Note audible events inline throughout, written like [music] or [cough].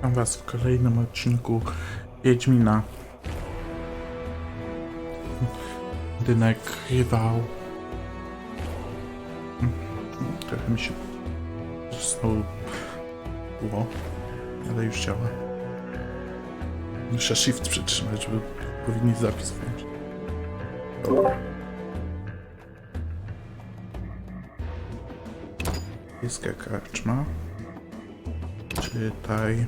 Witam Was w kolejnym odcinku Wiedźmina. Dynek rywal. Trochę mi się znowu było, ale już działa. Muszę shift przytrzymać, żeby powinni zapis włączyć. Dobra. Jest karczma. Czytaj.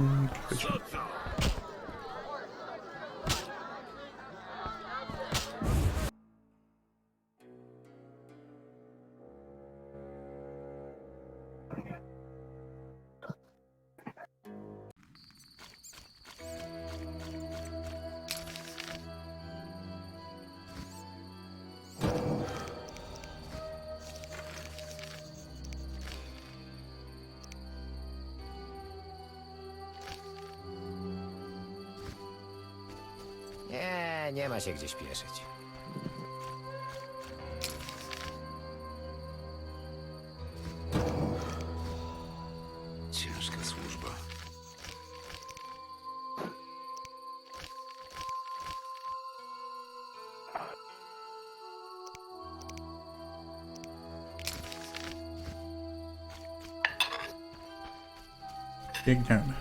嗯回去 nie ma się gdzie śpieszyć. Ciężka służba. Biegniemy.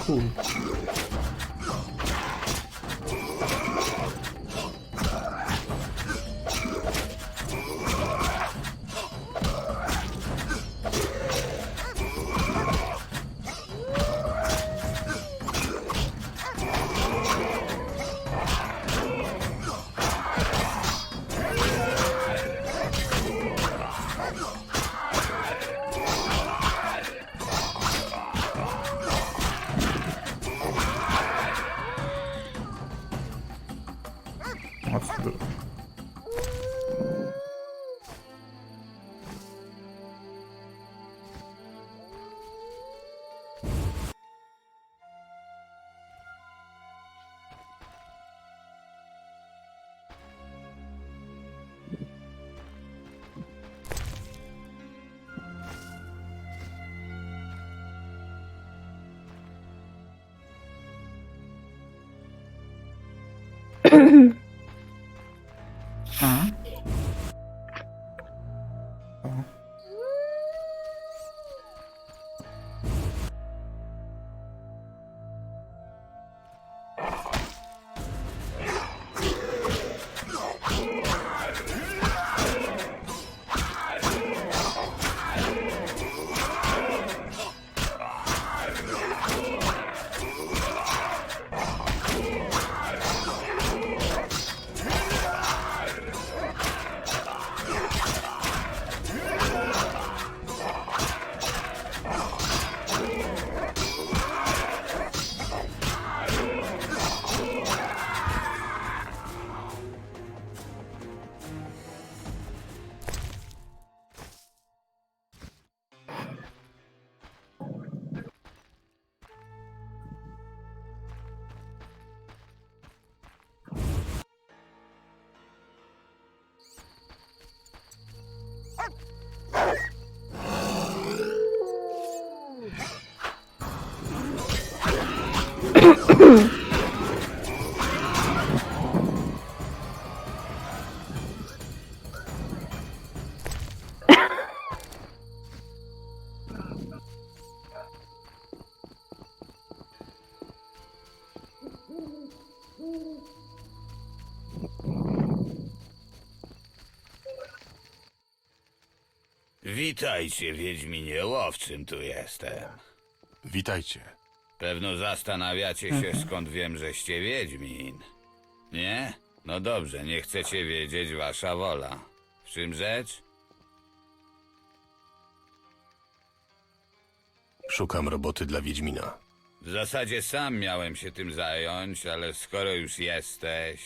Cool. Yeah. [laughs] Witajcie, Wiedźminie, łowczym tu jestem. Witajcie. Pewno zastanawiacie się, skąd wiem, żeście Wiedźmin. Nie? No dobrze, nie chcecie wiedzieć, wasza wola. W czym rzecz? Szukam roboty dla Wiedźmina. W zasadzie sam miałem się tym zająć, ale skoro już jesteś...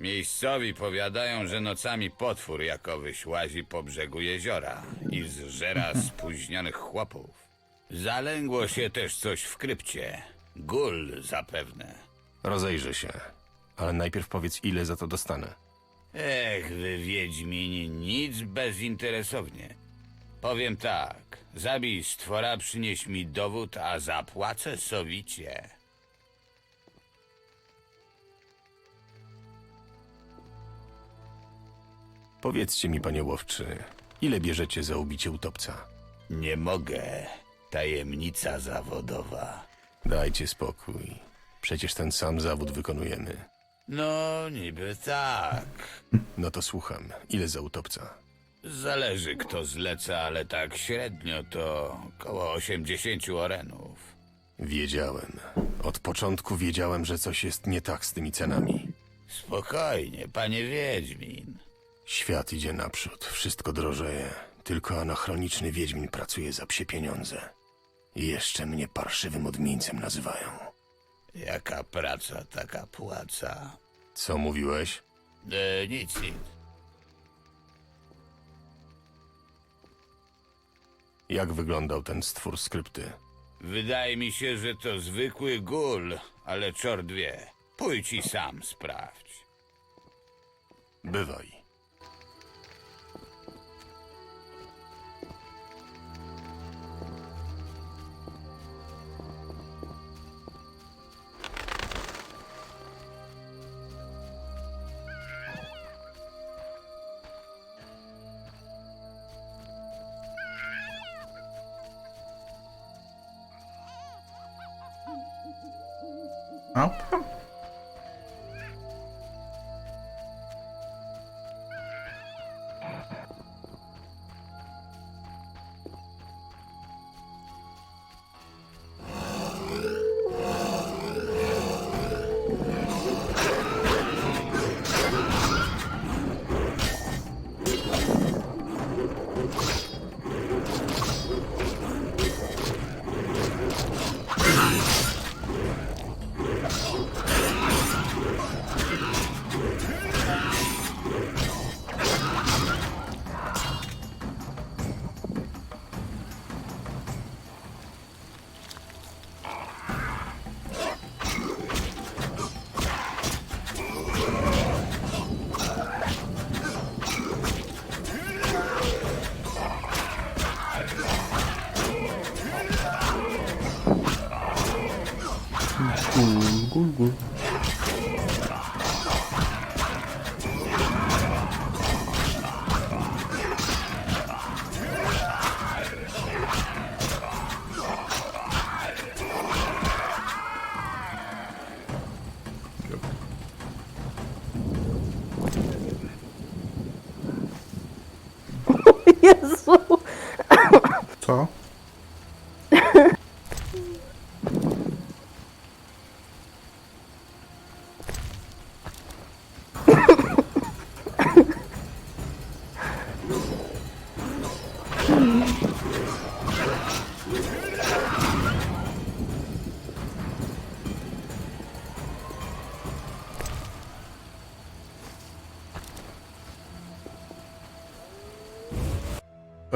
Miejscowi powiadają, że nocami potwór jakowyś łazi po brzegu jeziora i zżera [laughs] spóźnionych chłopów. Zalęgło się też coś w krypcie. Gul zapewne. Rozejrzę się. Ale najpierw powiedz, ile za to dostanę. Ech, wy Wiedźmini, nic bezinteresownie. Powiem tak, zabij stwora, przynieś mi dowód, a zapłacę sowicie. Powiedzcie mi, panie łowczy, ile bierzecie za ubicie utopca? Nie mogę. Tajemnica zawodowa. Dajcie spokój. Przecież ten sam zawód wykonujemy. No, niby tak. No to słucham. Ile za utopca? Zależy kto zleca, ale tak średnio to około 80 orenów. Wiedziałem. Od początku wiedziałem, że coś jest nie tak z tymi cenami. Spokojnie, panie Wiedźmin. Świat idzie naprzód, wszystko drożeje. Tylko anachroniczny Wiedźmin pracuje za psie pieniądze. I jeszcze mnie parszywym odmieńcem nazywają. Jaka praca, taka płaca. Co mówiłeś? E, nic, nic. Jak wyglądał ten stwór skrypty? Wydaje mi się, że to zwykły gul, ale czort wie. Pójdź i sam sprawdź. Bywaj.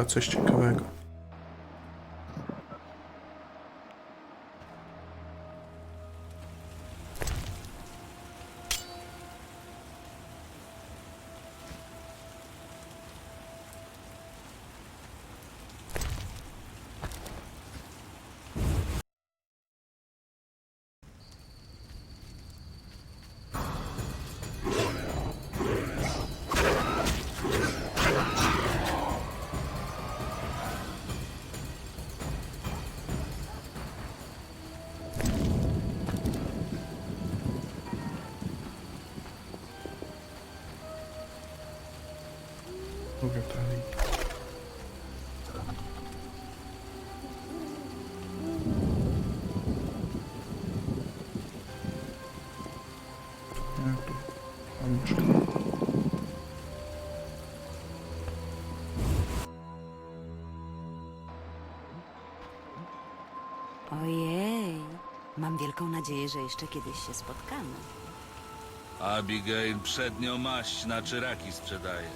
Coś ciekawego. Mam wielką nadzieję, że jeszcze kiedyś się spotkamy. Abigail przednią maść na czyraki sprzedaje.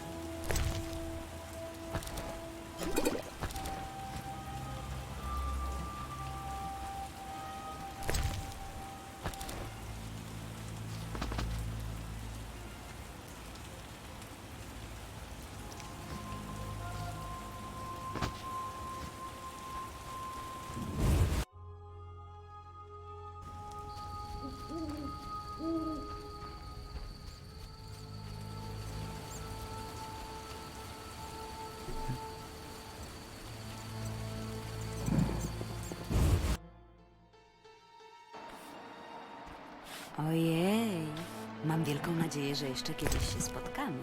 Wielką nadzieję, że jeszcze kiedyś się spotkamy.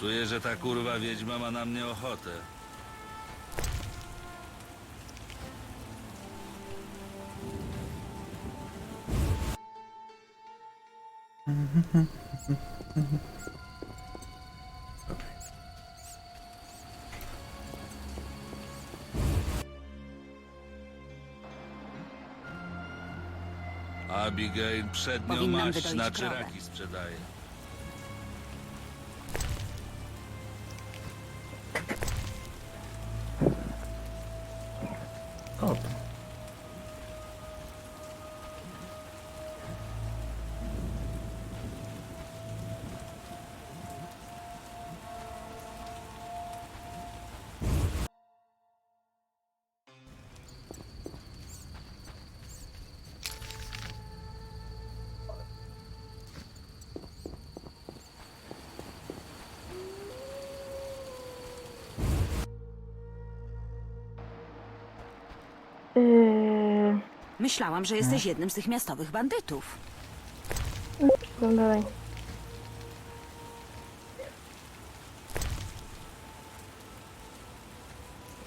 Czuję, że ta kurwa wiedźma ma na mnie ochotę. [laughs] Abigail przednią Powinnam maść wydoić sprzedaje. Yy, Myślałam, że jesteś jednym z tych miastowych bandytów. no dalej.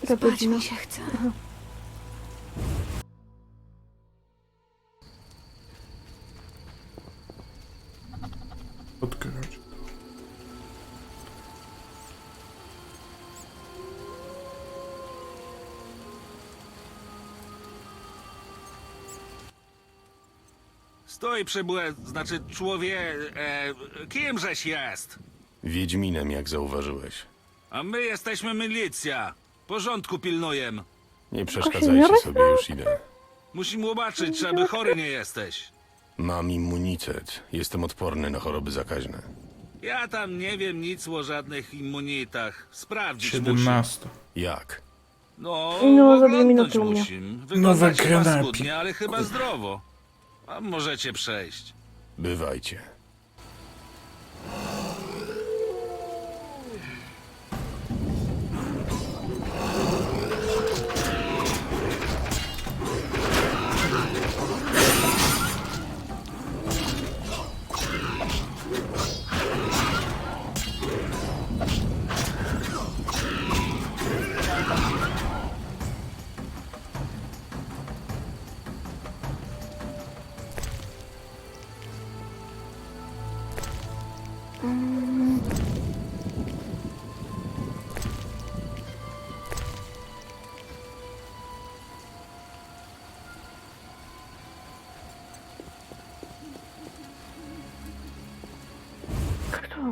Za godzina. się chce. Odkrywać Stój przybłe, znaczy człowie... E, kimżeś jest? Wiedźminem, jak zauważyłeś. A my jesteśmy milicja. Porządku pilnujem. Nie przeszkadzajcie sobie, już idę. Musimy zobaczyć, czy aby chory nie jesteś. Mam immunitet. Jestem odporny na choroby zakaźne. Ja tam nie wiem nic o żadnych immunitach. Sprawdzić muszę. 17. Jak? No, No, za dwie oglądnąć minuty u mnie. Nowe granapy. paskudnie, ale chyba zdrowo. A możecie przejść. Bywajcie.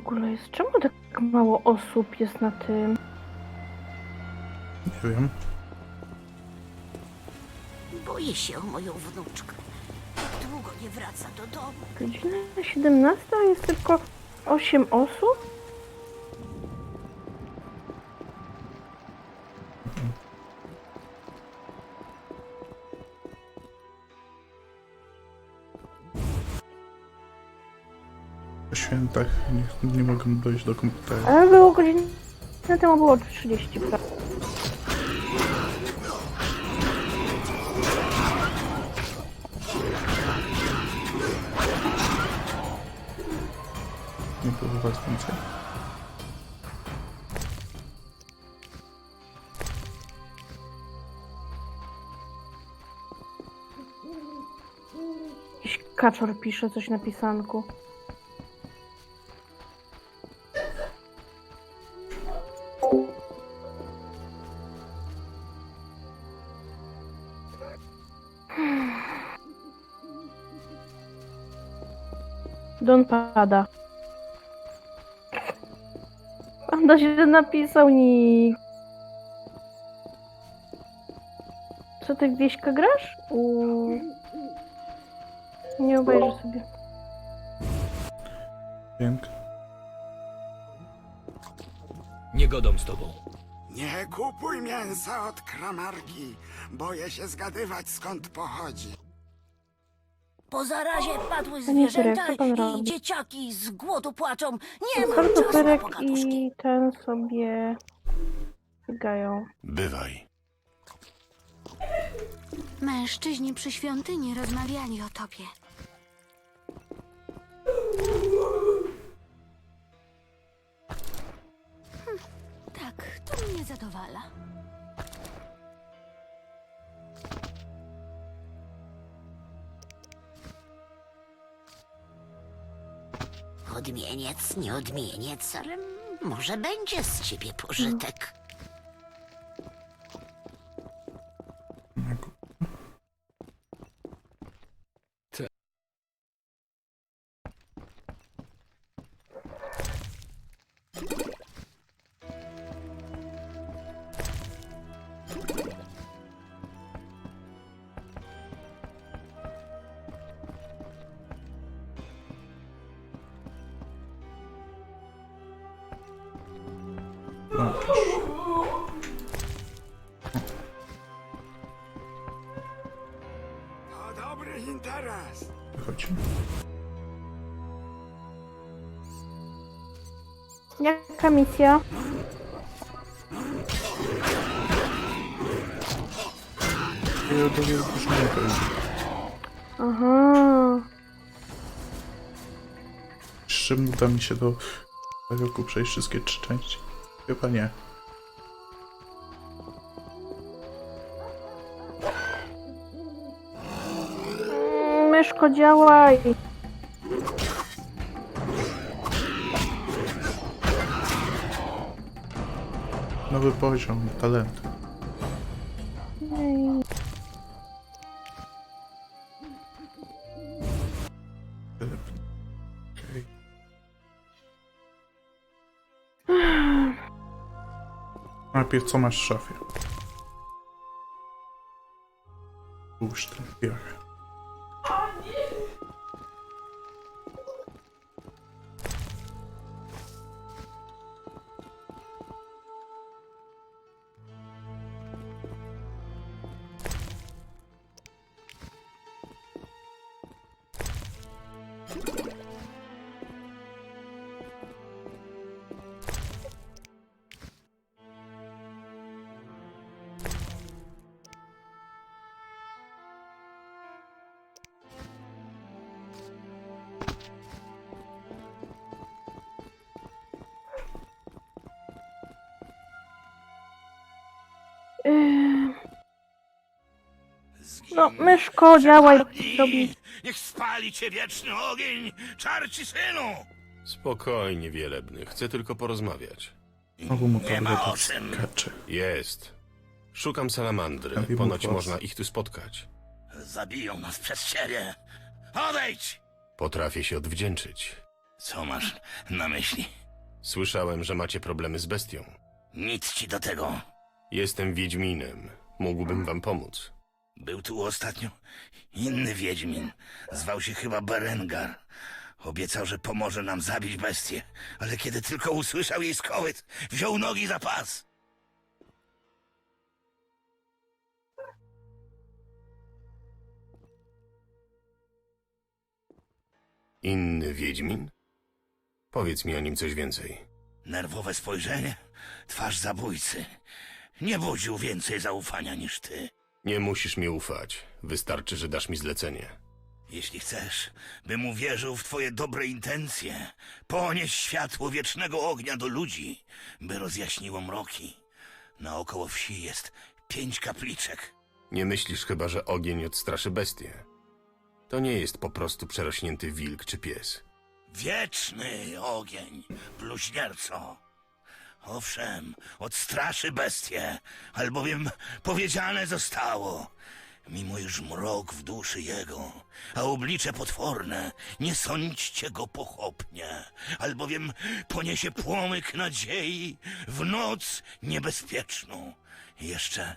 Ogóle jest? Czemu tak mało osób jest na tym? Nie wiem. Boję się o moją wnuczkę. Długo nie wraca do domu. Godzina 17, a jest tylko 8 osób? Świętach nie, nie mogę dojść do komputera. Ale było godzinę temu było 30. prawda? Nie was więcej. Jakiś kaczor pisze coś na pisanku. Don pada. Panda się napisał nick. Co ty Wieśka grasz? Uuu. Nie obejrzę sobie. Pięknie. Nie godam z tobą. Nie kupuj mięsa od kramarki. Boję się zgadywać skąd pochodzi. Po zarazie padły Panie zwierzęta co pan i robi? dzieciaki z głodu płaczą. Nie mam czasu na pogaduszki. i ten sobie biegają. Bywaj. Mężczyźni przy świątyni rozmawiali o tobie. Hm, tak, to mnie zadowala. Odmieniec, nie odmieniec, ale może będzie z ciebie pożytek. Jaka misja? Ja do jest. Aha. Czym uda mi się do roku przejść wszystkie trzy części? Chyba nie. Myszko, działaj! Nowy poziom, talent. Ej. Okej. Najpierw co masz w szafie? Puść ten No, myszko, działaj! Robi. Niech spali cię wieczny ogień, czarci synu! Spokojnie, wielebny. Chcę tylko porozmawiać. Znowu mu Nie ma o czym. skacze. Jest. Szukam salamandry. Mu Ponoć można ich tu spotkać. Zabiją nas przez ciebie. Odejdź! Potrafię się odwdzięczyć. Co masz na myśli? Słyszałem, że macie problemy z bestią. Nic ci do tego. Jestem Wiedźminem. Mógłbym wam pomóc. Był tu ostatnio inny wiedźmin. Zwał się chyba Berengar. Obiecał, że pomoże nam zabić bestię, ale kiedy tylko usłyszał jej skołyt, wziął nogi za pas. Inny Wiedźmin? Powiedz mi o nim coś więcej. Nerwowe spojrzenie, twarz zabójcy. Nie budził więcej zaufania niż ty. Nie musisz mi ufać. Wystarczy, że dasz mi zlecenie. Jeśli chcesz, bym uwierzył w twoje dobre intencje, ponieś światło wiecznego ognia do ludzi, by rozjaśniło mroki. Naokoło wsi jest pięć kapliczek. Nie myślisz chyba, że ogień odstraszy bestie? To nie jest po prostu przerośnięty wilk czy pies. Wieczny ogień, bluźnierco. Owszem, odstraszy bestie, albowiem powiedziane zostało. Mimo iż mrok w duszy jego, a oblicze potworne, nie sądźcie go pochopnie, albowiem poniesie płomyk nadziei w noc niebezpieczną. Jeszcze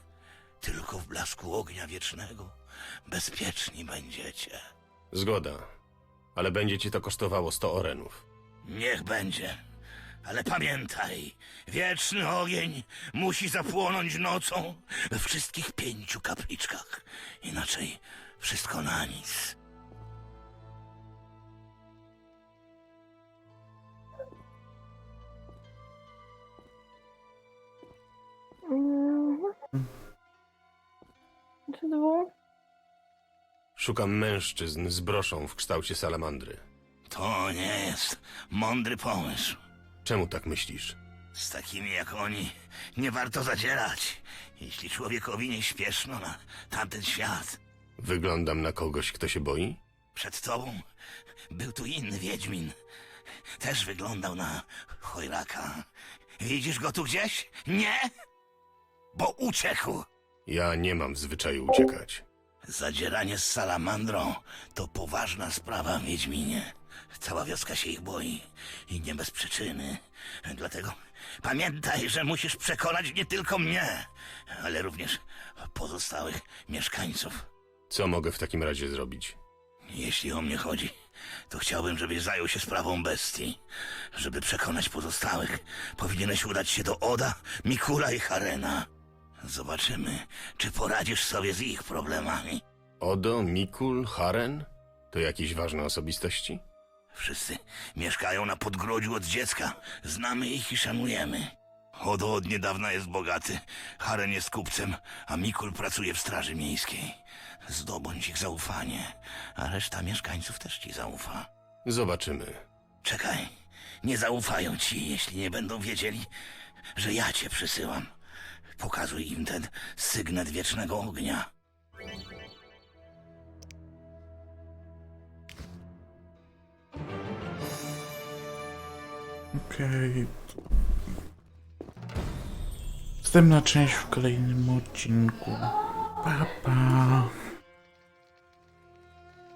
tylko w blasku ognia wiecznego bezpieczni będziecie. Zgoda, ale będzie ci to kosztowało 100 orenów. Niech będzie. Ale pamiętaj, wieczny ogień musi zapłonąć nocą we wszystkich pięciu kapliczkach. Inaczej wszystko na nic. Czy? Szukam mężczyzn z broszą w kształcie salamandry. To nie jest mądry pomysł. Czemu tak myślisz? Z takimi jak oni nie warto zadzierać, jeśli człowiekowi nie śpieszno na tamten świat. Wyglądam na kogoś, kto się boi? Przed tobą był tu inny Wiedźmin. Też wyglądał na chojraka. Widzisz go tu gdzieś? Nie? Bo uciekł. Ja nie mam w zwyczaju uciekać. Zadzieranie z salamandrą to poważna sprawa, Wiedźminie. Cała wioska się ich boi i nie bez przyczyny. Dlatego pamiętaj, że musisz przekonać nie tylko mnie, ale również pozostałych mieszkańców. Co mogę w takim razie zrobić? Jeśli o mnie chodzi, to chciałbym, żebyś zajął się sprawą bestii. Żeby przekonać pozostałych, powinieneś udać się do Oda, Mikula i Harena. Zobaczymy, czy poradzisz sobie z ich problemami. Odo, Mikul, Haren? To jakieś ważne osobistości? Wszyscy mieszkają na podgrodziu od dziecka. Znamy ich i szanujemy. Odo od niedawna jest bogaty, Haren jest kupcem, a Mikul pracuje w straży miejskiej. Zdobądź ich zaufanie, a reszta mieszkańców też ci zaufa. Zobaczymy. Czekaj, nie zaufają ci, jeśli nie będą wiedzieli, że ja cię przysyłam. Pokazuj im ten sygnet wiecznego ognia. Okej. Następna część w kolejnym odcinku. Pa, pa.